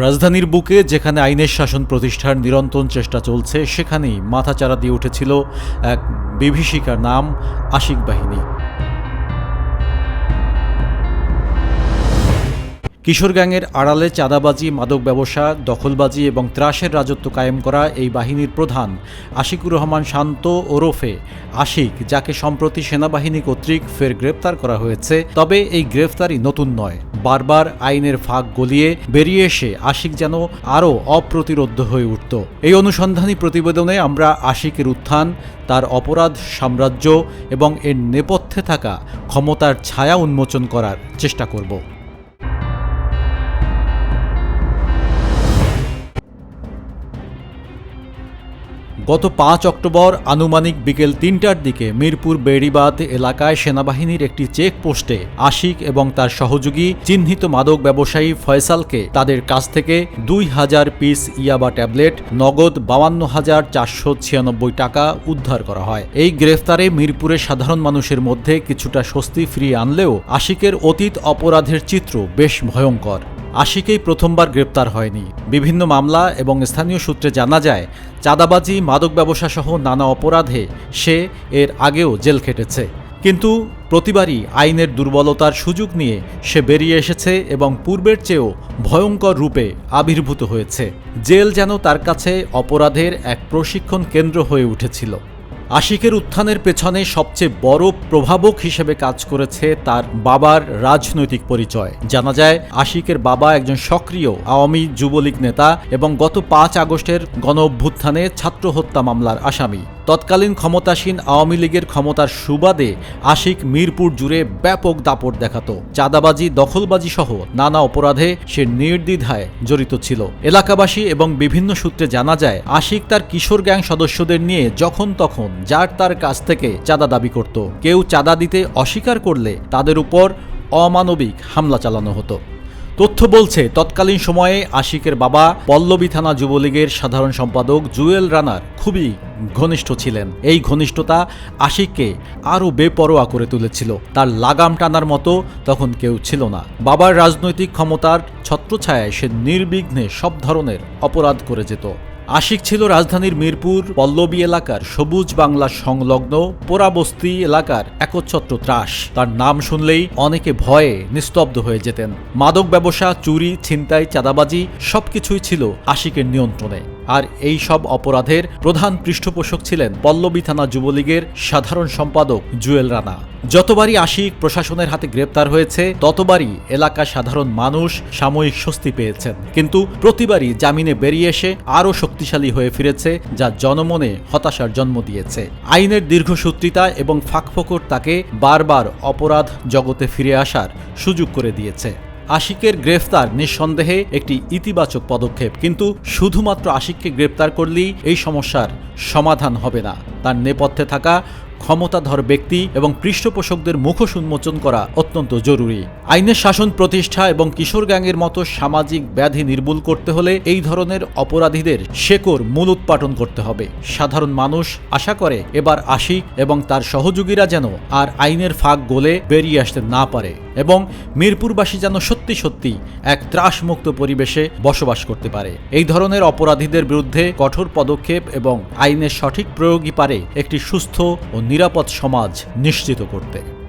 রাজধানীর বুকে, যেখানে আইনের শাসন প্রতিষ্ঠার নিরন্তর চেষ্টা চলছে, সেখানেই মাথাচাড়া দিয়ে উঠেছিল এক বিভীষিকার নাম, আশিক বাহিনী। কিশোর গ্যাংয়ের আড়ালে চাঁদাবাজি, মাদক ব্যবসা, দখলবাজি এবং ত্রাসের রাজত্ব কায়েম করা এই বাহিনীর প্রধান আশিকুর রহমান শান্ত ওরফে আশিক, যাকে সম্প্রতি সেনাবাহিনী কর্তৃক ফের গ্রেপ্তার করা হয়েছে। তবে এই গ্রেফতারই নতুন নয়। বারবার আইনের ফাঁক গলিয়ে বেরিয়ে এসে আশিক যেন আরও অপ্রতিরোধ্য হয়ে উঠত। এই অনুসন্ধানী প্রতিবেদনে আমরা আশিকের উত্থান, তার অপরাধ, সাম্রাজ্য এবং এর নেপথ্যে থাকা ক্ষমতার ছায়া উন্মোচন করার চেষ্টা করব। গত পাঁচ অক্টোবর আনুমানিক বিকেল তিনটার দিকে মিরপুর বেড়িবাদ এলাকায় সেনাবাহিনীর একটি চেকপোস্টে আশিক এবং তার সহযোগী চিহ্নিত মাদক ব্যবসায়ী ফয়সালকে তাদের কাছ থেকে দুই হাজার পিস ইয়াবা ট্যাবলেট, নগদ বাউান্ন হাজার চারশো ছিয়ানব্বই টাকা উদ্ধার করা হয়। এই গ্রেফতারে মিরপুরের সাধারণ মানুষের মধ্যে কিছুটা স্বস্তি ফিরিয়ে আনলেও আশিকের অতীত অপরাধের চিত্র বেশ ভয়ঙ্কর। আশিকেই প্রথমবার গ্রেপ্তার হয়নি। বিভিন্ন মামলা এবং স্থানীয় সূত্রে জানা যায়, চাঁদাবাজি, মাদক ব্যবসা সহ নানা অপরাধে সে এর আগেও জেল খেটেছে। কিন্তু প্রতিবারই আইনের দুর্বলতার সুযোগ নিয়ে সে বেরিয়ে এসেছে এবং পূর্বের চেয়েও ভয়ঙ্কর রূপে আবির্ভূত হয়েছে। জেল যেন তার কাছে অপরাধের এক প্রশিক্ষণ কেন্দ্র হয়ে উঠেছিল। আশিকের উত্থানের পেছনে সবচেয়ে বড় প্রভাবক হিসেবে কাজ করেছে তার বাবার রাজনৈতিক পরিচয়। জানা যায়, আশিকের বাবা একজন সক্রিয় আওয়ামী যুবলীগ নেতা এবং গত পাঁচ আগস্টের গণ অভ্যুত্থানে ছাত্র হত্যা মামলার আসামি। তৎকালীন ক্ষমতাসীন আওয়ামী লীগের ক্ষমতার সুবাদে আশিক মিরপুর জুড়ে ব্যাপক দাপট দেখাত। চাঁদাবাজি দখলবাজি সহ নানা অপরাধে সে নির্দ্বিধায় জড়িত ছিল। এলাকাবাসী এবং বিভিন্ন সূত্রে জানা যায়, আশিক তার কিশোর গ্যাং সদস্যদের নিয়ে যখন তখন যার তার কাছ থেকে চাঁদা দাবি করত। কেউ চাঁদা দিতে অস্বীকার করলে তাদের উপর অমানবিক হামলা চালানো হতো। তথ্য বলছে, তৎকালীন সময়ে আশিকের বাবা পল্লবী থানা যুবলীগের সাধারণ সম্পাদক জুয়েল রানার খুবই ঘনিষ্ঠ ছিলেন। এই ঘনিষ্ঠতা আশিককে আরও বেপরোয়া করে তুলেছিল। তার লাগাম টানার মতো তখন কেউ ছিল না। বাবার রাজনৈতিক ক্ষমতার ছত্রছায়ায় সে নির্বিঘ্নে সব ধরনের অপরাধ করে যেত। আশিক ছিল রাজধানীর মিরপুর, পল্লবী এলাকার সবুজ বাংলা সংলগ্ন পোড়াবস্তি এলাকার একচ্ছত্র ত্রাস। তার নাম শুনলেই অনেকে ভয়ে নিস্তব্ধ হয়ে যেতেন। মাদক ব্যবসা, চুরি, ছিনতাই, চাঁদাবাজি সবকিছুই ছিল আশিকের নিয়ন্ত্রণে। আর এই সব অপরাধের প্রধান পৃষ্ঠপোষক ছিলেন পল্লবী থানা যুবলীগের সাধারণ সম্পাদক জুয়েল রানা। যতবারই আশিক প্রশাসনের হাতে গ্রেপ্তার হয়েছে, ততবারই এলাকার সাধারণ মানুষ সাময়িক স্বস্তি পেয়েছেন। কিন্তু প্রতিবারই জামিনে বেরিয়ে এসে আরও শক্তিশালী হয়ে ফিরেছে, যা জনমনে হতাশার জন্ম দিয়েছে। আইনের দীর্ঘসূত্রিতা এবং ফাঁকফোকর তাকে বারবার অপরাধ জগতে ফিরে আসার সুযোগ করে দিয়েছে। আশিকের গ্রেফতার নিঃসন্দেহে একটি ইতিবাচক পদক্ষেপ। কিন্তু শুধুমাত্র আশিককে গ্রেপ্তার করলেই এই সমস্যার সমাধান হবে না। তার নেপথ্যে থাকা ক্ষমতাধর ব্যক্তি এবং পৃষ্ঠপোষকদের মুখোশ উন্মোচন করা অত্যন্ত জরুরি। আইনের শাসন প্রতিষ্ঠা এবং কিশোর গ্যাংয়ের মতো সামাজিক ব্যাধি নির্মূল করতে হলে এই ধরনের অপরাধীদের শেকড় মূল উৎপাটন করতে হবে। সাধারণ মানুষ আশা করে এবার আশিক এবং তার সহযোগীরা যেন আর আইনের ফাঁক গোলে বেরিয়ে আসতে না পারে এবং মিরপুরবাসী যেন সত্যি সত্যি এক ত্রাসমুক্ত পরিবেশে বসবাস করতে পারে। এই ধরনের অপরাধীদের বিরুদ্ধে কঠোর পদক্ষেপ এবং আইনের সঠিক প্রয়োগই পারে একটি সুস্থ ও নিরাপদ সমাজ নিশ্চিত করতে।